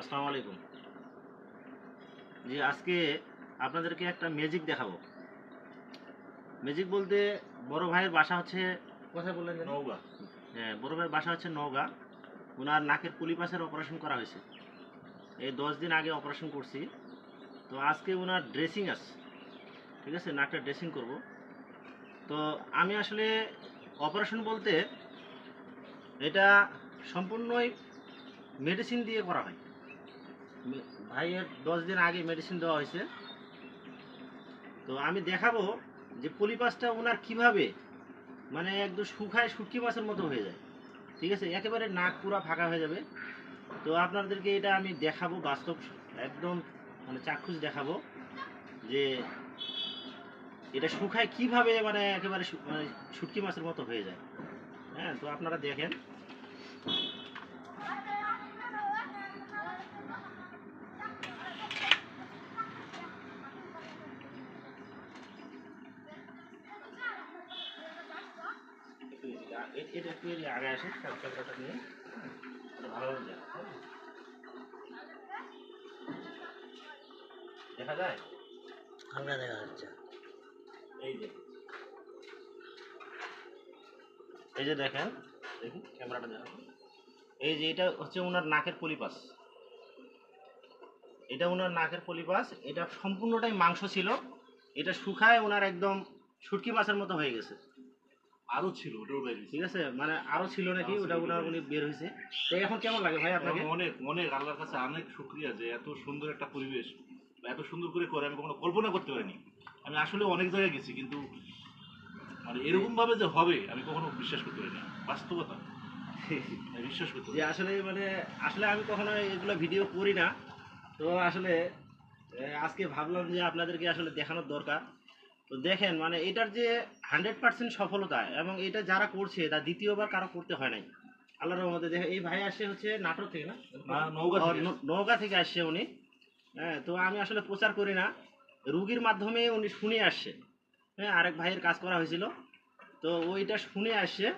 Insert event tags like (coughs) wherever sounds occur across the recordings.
আসসালামু আলাইকুম। জি আজকে আপনাদেরকে একটা ম্যাজিক দেখাবো। ম্যাজিক বলতে বড় ভাইয়ের বাসা হচ্ছে কোথায় বললেন? নৌকা হ্যাঁ বড় ভাইয়ের বাসা হচ্ছে নওগাঁ। ওনার নাকের পুলিপাসের অপারেশন করা হয়েছে। এই দশ দিন আগে অপারেশন করছি। তো আজকে ওনার ড্রেসিং আছে। ঠিক আছে নাকটা ড্রেসিং করব। তো আমি আসলে অপারেশন বলতে এটা সম্পূর্ণই মেডিসিন দিয়ে করা হয়। ভাইয়ের দশ দিন আগে মেডিসিন দেওয়া হয়েছে। তো আমি দেখাবো যে পলিপাসটা ওনার কীভাবে মানে একদম শুকায় শুটকি মাছের মতো হয়ে যায়। ঠিক আছে? একেবারে নাক পুরা ফাঁকা হয়ে যাবে। তো আপনাদেরকে এটা আমি দেখাবো বাস্তব, একদম মানে চাক্ষুষ দেখাবো যে এটা শুকায় কীভাবে মানে একেবারে মানে শুটকি মাছের মতো হয়ে যায়। হ্যাঁ তো আপনারা দেখেন। এটা একটু এদিকে আগে আসে ক্যামেরাটা নিয়ে। ভালোভাবে দেখ? দেখা যায়? হালকা দেখা যাচ্ছে এই যে। এই যে দেখেন দেখুন ক্যামেরাটা দেখুন। এই যে এটা হচ্ছে ওনার নাকের পলিপাস। এটা ওনার নাকের পলিপাস এটা সম্পূর্ণটাই মাংস ছিল। এটা শুকায় ওনার একদম শুটকি মাছের মতো হয়ে গেছে। আরও ছিল ওটাও বেরিয়েছে ঠিক আছে? মানে আরও ছিল নাকি? আরও ওটা উনি বের হয়েছে। তো এখন কেমন লাগে ভাই আপনাকে? অনেক অনেক আল্লাহর কাছে অনেক শুক্রিয়া যে এত সুন্দর একটা পরিবেশ বা এত সুন্দর করে করে আমি কখনো কল্পনা করতে পারিনি। আমি আসলে অনেক জায়গায় গেছি কিন্তু মানে এরকম ভাবে যে হবে আমি কখনো বিশ্বাস করতে পারিনি। বাস্তবতা। বিশ্বাস করতে যে আসলে মানে আসলে আমি কখনো এগুলো ভিডিও করি না। তো আসলে আজকে ভাবলাম যে আপনাদেরকে আসলে দেখানোর দরকার। তো দেখেন মানে এটার যে হান্ড্রেড পার্সেন্ট সফলতা এবং এটা যারা করছে তা দ্বিতীয়বার কারও করতে হয় নাই। আল্লাহর রহমতে দেখে এই ভাই আসছে হচ্ছে নাটোর থেকে না? নৌকা থেকে থেকে আসছে উনি। হ্যাঁ তো আমি আসলে প্রচার করি না। রুগীর মাধ্যমে উনি শুনে আসছে। হ্যাঁ আরেক ভাইয়ের কাজ করা হয়েছিল। তো ওইটা শুনে আসছে।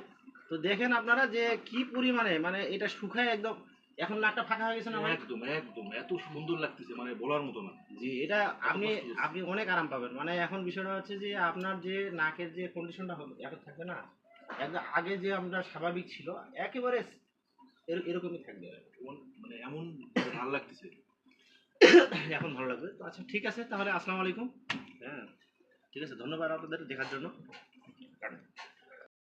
তো দেখেন আপনারা যে কি পরিমাণে মানে এটা শুকায় একদম এখন নাকটা ফাঁকা হয়ে গেছে না ভাই? একদম একদম। এত সুন্দর লাগতেছে মানে বলার মতো না। জি এটা আপনি আপনি অনেক আরাম পাবেন। মানে এখন বিষয়টা হচ্ছে যে আপনার যে নাকের যে কন্ডিশনটা হবে এখন থাকবে না? একদম আগে যে আপনার স্বাভাবিক ছিল একেবারে এর- এরকমই থাকবে। মানে এমন ভালো লাগতেছে। (coughs) এখন ভালো লাগবে। তো আচ্ছা ঠিক আছে তাহলে আসসালামু আলাইকুম। হ্যাঁ ঠিক আছে ধন্যবাদ আপনাদের দেখার জন্য।